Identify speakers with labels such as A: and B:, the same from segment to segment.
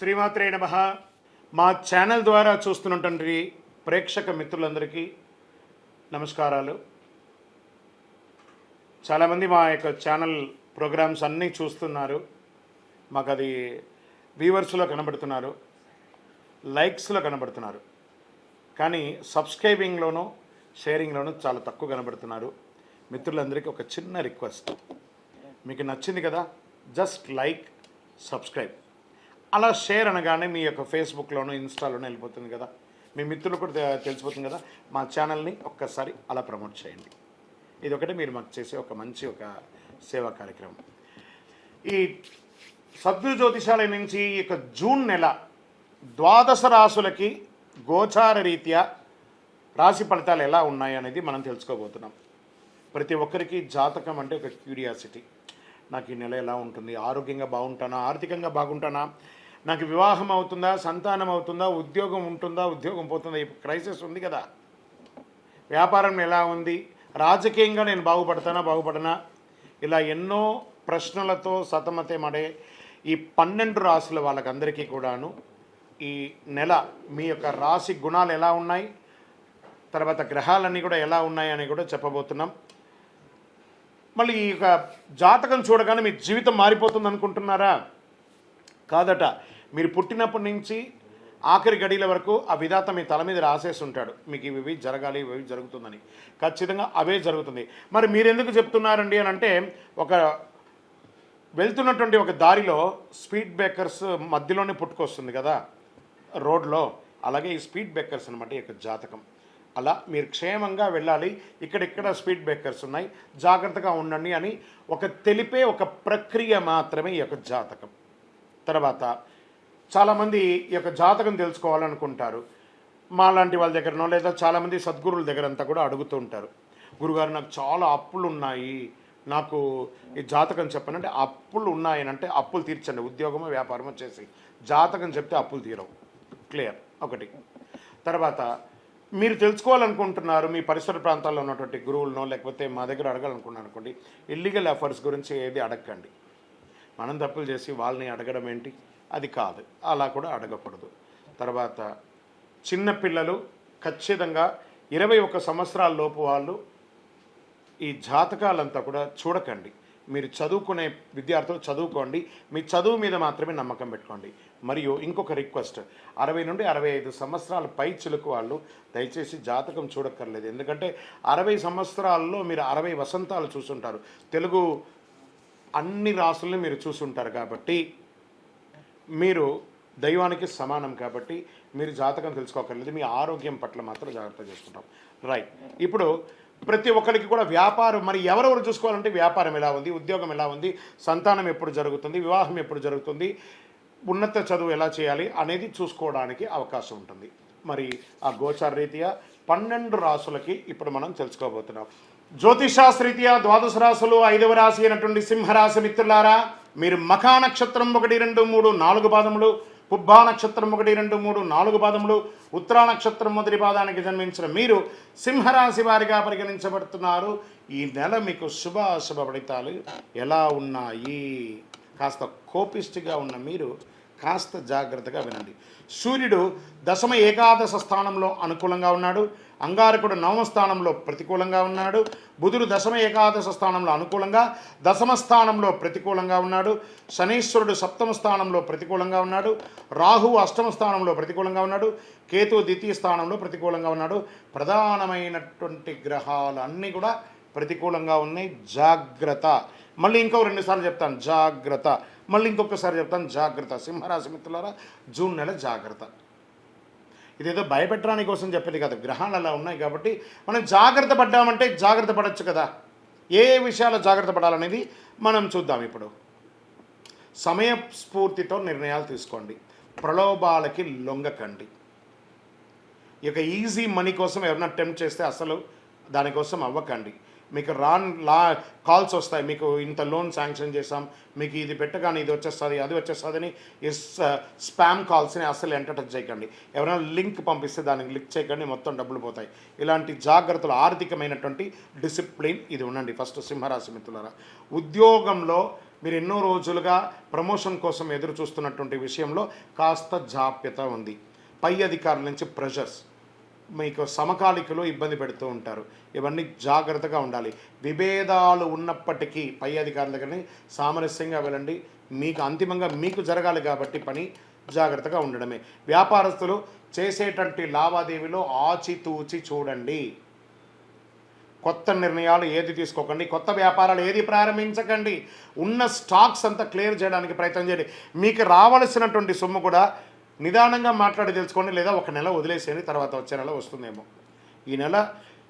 A: శ్రీమాత్రే నమ. మా ఛానల్ ద్వారా చూస్తున్నటువంటి ప్రేక్షక మిత్రులందరికీ నమస్కారాలు. చాలామంది మా యొక్క ఛానల్ ప్రోగ్రామ్స్ అన్నీ చూస్తున్నారు. మాకు అది వ్యూవర్స్లో కనబడుతున్నారు. లైక్స్లో కనబడుతున్నారు. కానీ సబ్స్క్రైబింగ్లోనూ షేరింగ్లోనూ చాలా తక్కువ కనబడుతున్నారు. మిత్రులందరికీ ఒక చిన్న రిక్వెస్ట్. మీకు నచ్చింది కదా? Just like subscribe. అలా షేర్ అనగానే మీ యొక్క ఫేస్బుక్లోనూ ఇన్స్టాలోనూ వెళ్ళిపోతుంది కదా. మీ మిత్రులు కూడా తెలిసిపోతుంది కదా. మా ఛానల్ని ఒక్కసారి అలా ప్రమోట్ చేయండి. ఇది ఒకటి మీరు మాకు చేసే ఒక మంచి ఒక సేవా కార్యక్రమం. ఈ సద్గురు జ్యోతిషాలయం నుంచి ఈ యొక్క జూన్ నెల ద్వాదశ రాసులకి గోచార రీత్యా రాశి ఫలితాలు ఎలా ఉన్నాయి అనేది మనం తెలుసుకోబోతున్నాం. ప్రతి ఒక్కరికి జాతకం అంటే ఒక క్యూరియాసిటీ. నాకు ఈ నెల ఎలా ఉంటుంది? ఆరోగ్యంగా బాగుంటానా? ఆర్థికంగా బాగుంటానా? నాకు వివాహం అవుతుందా సంతానం అవుతుందా ఉద్యోగం ఉంటుందా ఉద్యోగం పోతుందా ఈ క్రైసిస్ ఉంది కదా. వ్యాపారం ఎలా ఉంది? రాజకీయంగా నేను బాగుపడతానా బాగుపడనా? ఇలా ఎన్నో ప్రశ్నలతో సతమతమడే ఈ పన్నెండు రాసుల వాళ్ళకందరికీ కూడాను ఈ నెల మీ యొక్క రాశి గుణాలు ఎలా ఉన్నాయి? తర్వాత గ్రహాలన్నీ కూడా ఎలా ఉన్నాయని కూడా చెప్పబోతున్నాం. మళ్ళీ ఈ యొక్క జాతకం చూడగానే మీ జీవితం మారిపోతుంది అనుకుంటున్నారా కాదట. మీరు పుట్టినప్పటి నుంచి ఆఖరి గడియల వరకు ఆ విధాత మీ తల మీద రాసేసి ఉంటాడు మీకు ఇవి ఇవి జరగాలి ఇవి ఇవి జరుగుతుందని. ఖచ్చితంగా అవే జరుగుతుంది. మరి మీరు ఎందుకు చెప్తున్నారండి అని అంటే ఒక వెళ్తున్నటువంటి ఒక దారిలో స్పీడ్ బ్రేకర్స్ మధ్యలోనే పుట్టుకొస్తుంది కదా రోడ్లో. అలాగే ఈ స్పీడ్ బ్రేకర్స్ అనమాట ఈ యొక్క జాతకం. అలా మీరు క్షేమంగా వెళ్ళాలి. ఇక్కడిక్కడ స్పీడ్ బ్రేకర్స్ ఉన్నాయి. జాగ్రత్తగా ఉండండి అని ఒక తెలిపే ఒక ప్రక్రియ మాత్రమే ఈ యొక్క జాతకం. తర్వాత చాలామంది ఈ యొక్క జాతకం తెలుసుకోవాలనుకుంటారు. మాలాంటి వాళ్ళ దగ్గరనో లేదా చాలామంది సద్గురుల దగ్గర అంతా కూడా అడుగుతూ ఉంటారు. గురుగారు నాకు చాలా అప్పులు ఉన్నాయి నాకు ఈ జాతకం చెప్పనంటే అప్పులు ఉన్నాయని అంటే అప్పులు తీర్చండి. ఉద్యోగమో వ్యాపారమో చేసి జాతకం చెప్తే అప్పులు తీరవు. క్లియర్. ఒకటి. తర్వాత మీరు తెలుసుకోవాలనుకుంటున్నారు మీ పరిసర ప్రాంతాల్లో ఉన్నటువంటి గురువులనో లేకపోతే మా దగ్గర అడగాలనుకున్నారు అనుకోండి ఇల్లీగల్ ఎఫర్ట్స్ గురించి ఏది అడగండి మనం తప్పులు చేసి వాళ్ళని అడగడం ఏంటి? అది కాదు. అలా కూడా అడగకూడదు. తర్వాత చిన్నపిల్లలు ఖచ్చితంగా ఇరవై ఒక సంవత్సరాల లోపు వాళ్ళు ఈ జాతకాలంతా కూడా చూడకండి. మీరు చదువుకునే విద్యార్థులు చదువుకోండి. మీ చదువు మీద మాత్రమే నమ్మకం పెట్టుకోండి. మరియు ఇంకొక రిక్వెస్ట్. అరవై నుండి అరవై ఐదు సంవత్సరాల పై చిలుకు వాళ్ళు దయచేసి జాతకం చూడక్కర్లేదు. ఎందుకంటే అరవై సంవత్సరాల్లో మీరు అరవై వసంతాలు చూసుంటారు. తెలుగు అన్ని రాసుల్ని మీరు చూసుంటారు కాబట్టి మీరు దైవానికి సమానం కాబట్టి మీరు జాతకం తెలుసుకోకర్లేదు. మీ ఆరోగ్యం పట్ల మాత్రం జాగ్రత్త చేసుకుంటాం. రైట్ ఇప్పుడు ప్రతి ఒక్కరికి కూడా వ్యాపారం మరి ఎవరెవరు చూసుకోవాలంటే వ్యాపారం ఎలా ఉంది ఉద్యోగం ఎలా ఉంది సంతానం ఎప్పుడు జరుగుతుంది వివాహం ఎప్పుడు జరుగుతుంది ఉన్నత చదువు ఎలా చేయాలి అనేది చూసుకోవడానికి అవకాశం ఉంటుంది. మరి ఆ గోచార రీత్యా పన్నెండు రాసులకి ఇప్పుడు మనం తెలుసుకోబోతున్నాం. జ్యోతిషాస్త్రీత్యా ద్వాదశ రాశులు ఐదవ రాశి అయినటువంటి సింహరాశి మిత్రులారా మీరు మఖా నక్షత్రం ఒకటి రెండు మూడు నాలుగు పాదములు పుబ్బా నక్షత్రం ఒకటి రెండు మూడు నాలుగు పాదములు ఉత్తరా నక్షత్రం మొదటి పాదానికి జన్మించిన మీరు సింహరాశి వారిగా పరిగణించబడుతున్నారు. ఈ నెల మీకు శుభ అశుభ ఫలితాలు ఎలా ఉన్నాయి? కాస్త కోపిష్టిగా ఉన్న మీరు కాస్త జాగ్రత్తగా వినండి. సూర్యుడు దశమ ఏకాదశ స్థానంలో అనుకూలంగా ఉన్నాడు. అంగారకుడు నవమ స్థానంలో ప్రతికూలంగా ఉన్నాడు. బుధుడు దశమ ఏకాదశ స్థానంలో అనుకూలంగా దశమ స్థానంలో ప్రతికూలంగా ఉన్నాడు. శనీశ్వరుడు సప్తమ స్థానంలో ప్రతికూలంగా ఉన్నాడు. రాహువు అష్టమ స్థానంలో ప్రతికూలంగా ఉన్నాడు. కేతు ద్వితీయ స్థానంలో ప్రతికూలంగా ఉన్నాడు. ప్రధానమైనటువంటి గ్రహాలు అన్నీ కూడా ప్రతికూలంగా ఉన్నాయి. జాగ్రత్త. మళ్ళీ ఇంకో రెండుసార్లు చెప్తాను. జాగ్రత్త. మళ్ళీ ఇంకొకసారి చెప్తాను జాగ్రత్త. సింహరాశి మిత్రులారా జూన్ నెల జాగ్రత్త. ఇదేదో భయపెట్టడానికి కోసం చెప్పేది కాదు. గ్రహాలు అలా ఉన్నాయి కాబట్టి మనం జాగ్రత్త పడ్డామంటే జాగ్రత్త పడవచ్చు కదా. ఏ విషయాలు జాగ్రత్త పడాలనేది మనం చూద్దాం ఇప్పుడు. సమయ స్ఫూర్తితో నిర్ణయాలు తీసుకోండి. ప్రలోభాలకి లొంగకండి ఈ యొక్క ఈజీ మనీ కోసం ఎవరైనా అటెంప్ట్ చేస్తే అసలు దానికోసం అవ్వకండి. మీకు రాన్ లా కాల్స్ వస్తాయి. మీకు ఇంత లోన్ శాంక్షన్ చేసాం మీకు ఇది పెట్టగానే ఇది వచ్చేస్తుంది అది వచ్చేస్తుందని ఈ స్పామ్ కాల్స్ని అసలు ఎంటర్టైన్ చేయకండి. ఎవరైనా లింక్ పంపిస్తే దానికి క్లిక్ చేయకండి మొత్తం డబ్బులు పోతాయి. ఇలాంటి జాగ్రత్తలు ఆర్థికమైనటువంటి డిసిప్లిన్ ఇది ఉండండి ఫస్ట్ సింహరాశి మిత్రులారా. ఉద్యోగంలో మీరు ఎన్నో రోజులుగా ప్రమోషన్ కోసం ఎదురు చూస్తున్నటువంటి విషయంలో కాస్త జాప్యత ఉంది. పై అధికారుల నుంచి ప్రెషర్స్. మీకు సమకాలికలో ఇబ్బంది పెడుతూ ఉంటారు. ఇవన్నీ జాగ్రత్తగా ఉండాలి. విభేదాలు ఉన్నప్పటికీ పై అధికారుల దగ్గరని సామరస్యంగా వెళ్ళండి. మీకు అంతిమంగా మీకు జరగాలి కాబట్టి పని జాగ్రత్తగా ఉండడమే. వ్యాపారస్తులు చేసేటువంటి లావాదేవీలో ఆచితూచి చూడండి. కొత్త నిర్ణయాలు ఏది తీసుకోకండి. కొత్త వ్యాపారాలు ఏది ప్రారంభించకండి. ఉన్న స్టాక్స్ అంతా క్లియర్ చేయడానికి ప్రయత్నం చేయండి. మీకు రావలసినటువంటి సొమ్ము కూడా నిదానంగా మాట్లాడి తెలుసుకోండి లేదా ఒక నెల వదిలేసేయండి తర్వాత వచ్చే నెల వస్తుందేమో. ఈ నెల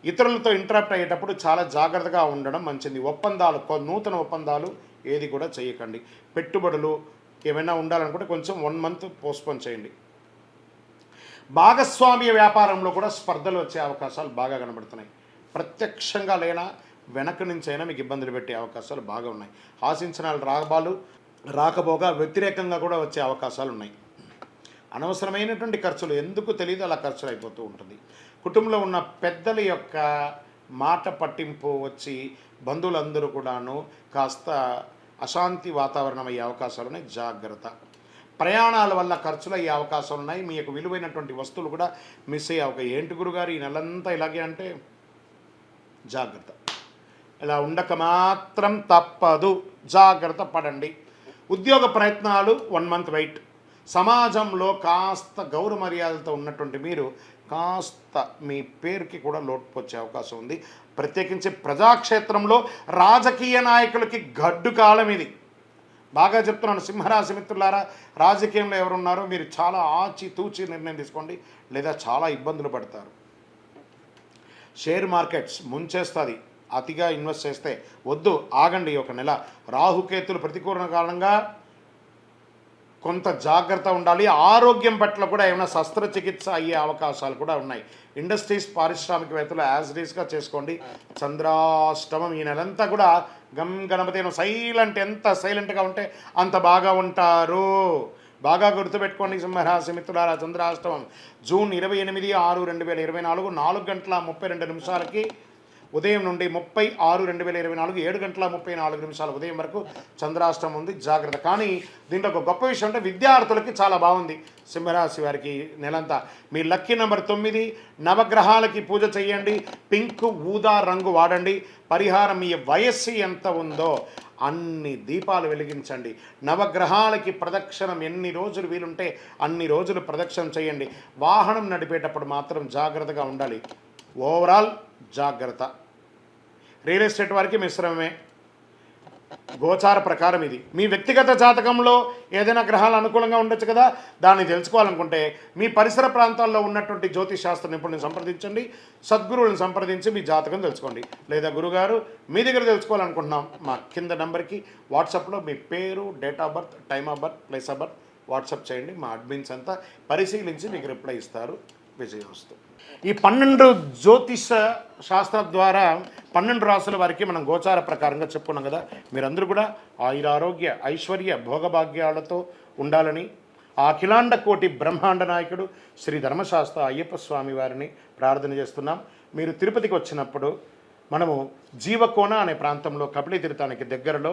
A: ఇతరులతో ఇంటరాక్ట్ అయ్యేటప్పుడు చాలా జాగ్రత్తగా ఉండడం మంచిది. ఒప్పందాలు నూతన ఒప్పందాలు ఏది కూడా చేయకండి పెట్టుబడులు ఏమైనా ఉండాలనుకుంటే కొంచెం వన్ మంత్ పోస్ట్పోన్ చేయండి. భాగస్వామ్య వ్యాపారంలో కూడా స్పర్ధలు వచ్చే అవకాశాలు బాగా కనబడుతున్నాయి. ప్రత్యక్షంగా లేనా వెనక నుంచైనా మీకు ఇబ్బందులు పెట్టే అవకాశాలు బాగా ఉన్నాయి. ఆశించిన లాభాలు రాకపోగా వ్యతిరేకంగా కూడా వచ్చే అవకాశాలు ఉన్నాయి. అనవసరమైనటువంటి ఖర్చులు ఎందుకు తెలియదు అలా ఖర్చులు అయిపోతూ ఉంటుంది. కుటుంబంలో ఉన్న పెద్దల యొక్క మాట పట్టింపు వచ్చి బంధువులందరూ కూడాను కాస్త అశాంతి వాతావరణం అయ్యే అవకాశాలు ఉన్నాయి. జాగ్రత్త. ప్రయాణాల వల్ల ఖర్చులు అయ్యే అవకాశాలు ఉన్నాయి. మీ యొక్క విలువైనటువంటి వస్తువులు కూడా మిస్ అయ్యే ఒక ఏంటి గురుగారు? ఈ నెలంతా ఇలాగే అంటే జాగ్రత్త. ఇలా ఉండక మాత్రం తప్పదు. జాగ్రత్త పడండి. ఉద్యోగ ప్రయత్నాలు వన్ మంత్ వెయిట్ సమాజంలో కాస్త గౌరవ మర్యాదలతో ఉన్నటువంటి మీరు కాస్త మీ పేరుకి కూడా లోటు అవకాశం ఉంది. ప్రత్యేకించి ప్రజాక్షేత్రంలో రాజకీయ నాయకులకి గడ్డు కాలం ఇది. బాగా చెప్తున్నాను సింహరాశి మిత్రులారా రాజకీయంలో ఎవరున్నారో మీరు చాలా ఆచితూచి నిర్ణయం తీసుకోండి లేదా చాలా ఇబ్బందులు పడతారు. షేర్ మార్కెట్స్ ముంచేస్తుంది అతిగా ఇన్వెస్ట్ చేస్తే వద్దు ఆగండి ఒక నెల. రాహుకేతులు ప్రతికూల కారణంగా కొంత జాగ్రత్త ఉండాలి. ఆరోగ్యం పట్ల కూడా ఏమైనా శస్త్రచికిత్స అయ్యే అవకాశాలు కూడా ఉన్నాయి. ఇండస్ట్రీస్ పారిశ్రామికవేత్తలు యాజ్ డీస్గా చేసుకోండి. చంద్రాష్టమం ఈ నెలంతా కూడా గమ్ గణపతి సైలెంట్ ఎంత సైలెంట్గా ఉంటే అంత బాగా ఉంటారు. బాగా గుర్తుపెట్టుకోండి సింహరాశి మిత్రులారా చంద్రాష్టమం. జూన్ ఇరవై ఎనిమిది ఆరు రెండు వేల ఇరవై నాలుగు నాలుగు గంటల ముప్పై రెండు నిమిషాలకి ఉదయం నుండి ముప్పై ఆరు రెండు వేల ఇరవై నాలుగు ఏడు గంటల ముప్పై నాలుగు నిమిషాల ఉదయం వరకు చంద్రాష్టమం ఉంది. జాగ్రత్త. కానీ దీంట్లో ఒక గొప్ప విషయం అంటే విద్యార్థులకి చాలా బాగుంది. సింహరాశి వారికి నెలంతా. మీ లక్కీ నెంబర్ తొమ్మిది నవగ్రహాలకి పూజ చేయండి పింక్ ఊదా రంగు వాడండి. పరిహారం మీ వయస్సు ఎంత ఉందో అన్ని దీపాలు వెలిగించండి. నవగ్రహాలకి ప్రదక్షిణం ఎన్ని రోజులు వీలుంటే అన్ని రోజులు ప్రదక్షిణం చేయండి వాహనం నడిపేటప్పుడు మాత్రం జాగ్రత్తగా ఉండాలి. ఓవరాల్ జాగ్రత్త. రియల్ ఎస్టేట్ వారికి మిశ్రమమే. గోచార ప్రకారం ఇది. మీ వ్యక్తిగత జాతకంలో ఏదైనా గ్రహాలు అనుకూలంగా ఉండొచ్చు కదా? దాన్ని తెలుసుకోవాలనుకుంటే మీ పరిసర ప్రాంతాల్లో ఉన్నటువంటి జ్యోతిష్ శాస్త్ర నిపుణుని సంప్రదించండి. సద్గురువులను సంప్రదించి మీ జాతకం తెలుసుకోండి. లేదా గురుగారు మీ దగ్గర తెలుసుకోవాలనుకుంటున్నాం మా కింద నెంబర్కి వాట్సాప్లో మీ పేరు date of birth time of birth place of birth WhatsApp చేయండి. మా అడ్మిన్స్ అంతా పరిశీలించి మీకు రిప్లై ఇస్తారు. విజయవస్తు. ఈ పన్నెండు జ్యోతిష శాస్త్రం ద్వారా పన్నెండు రాసుల వారికి మనం గోచార ప్రకారంగా చెప్పుకున్నాం కదా. మీరందరూ కూడా ఆయురారోగ్య ఐశ్వర్య భోగభాగ్యాలతో ఉండాలని ఆ అఖిలాండ కోటి బ్రహ్మాండ నాయకుడు శ్రీ ధర్మశాస్త్ర అయ్యప్ప స్వామి వారిని ప్రార్థన చేస్తున్నాం. మీరు తిరుపతికి వచ్చినప్పుడు మనము జీవకోన అనే ప్రాంతంలో కపిలి తీర్థానికి దగ్గరలో